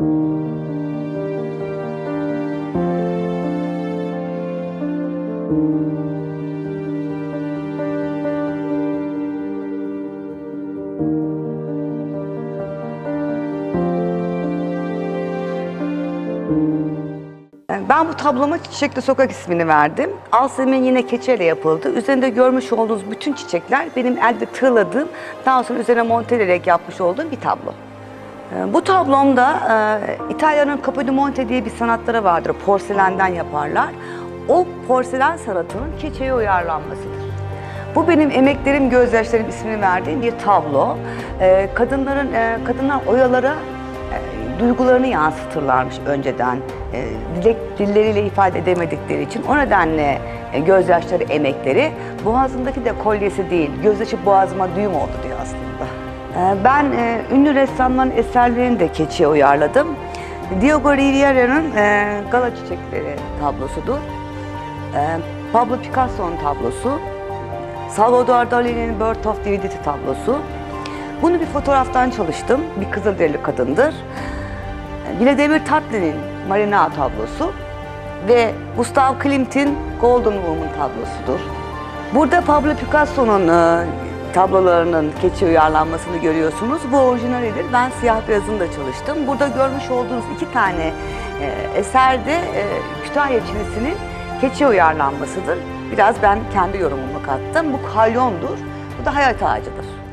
Ben bu tabloma Çiçekli Sokak ismini verdim. Alsemin yine keçeyle yapıldı. Üzerinde görmüş olduğunuz bütün çiçekler benim elde tığladığım, daha sonra üzerine monteleyerek yapmış olduğum bir tablo. Ee, Bu tablomda e, İtalya'nın Capo di Monte diye bir sanatları vardır. Porselenden yaparlar. O porselen sanatının keçeye uyarlanmasıdır. Bu benim emeklerim, gözyaşlarım ismini verdiğim bir tablo. Ee, kadınların, e, kadınlar oyalara e, duygularını yansıtırlarmış önceden. Dilek, dilleriyle ifade edemedikleri için. O nedenle gözyaşları emekleri. Boğazındaki de kolyesi değil, gözyaşı boğazıma düğüm oldu diyor ben e, ünlü ressamların eserlerini de keçiye uyarladım. Diego Riviera'nın e, Gala Çiçekleri tablosudur. E, Pablo Picasso'nun tablosu. Salvador Dali'nin Birth of Divinity tablosu. Bunu bir fotoğraftan çalıştım. Bir Kızılderili kadındır. Vladimir Tatlin'in Marina tablosu ve Gustav Klimt'in Golden Woman tablosudur. Burada Pablo Picasso'nun tablolarının keçi uyarlanmasını görüyorsunuz. Bu orijinalidir. Ben siyah beyazını da çalıştım. Burada görmüş olduğunuz iki tane e, eserde e, Kütahya çinisinin keçi uyarlanmasıdır. Biraz ben kendi yorumumu kattım. Bu kalyondur. Bu da hayat ağacıdır.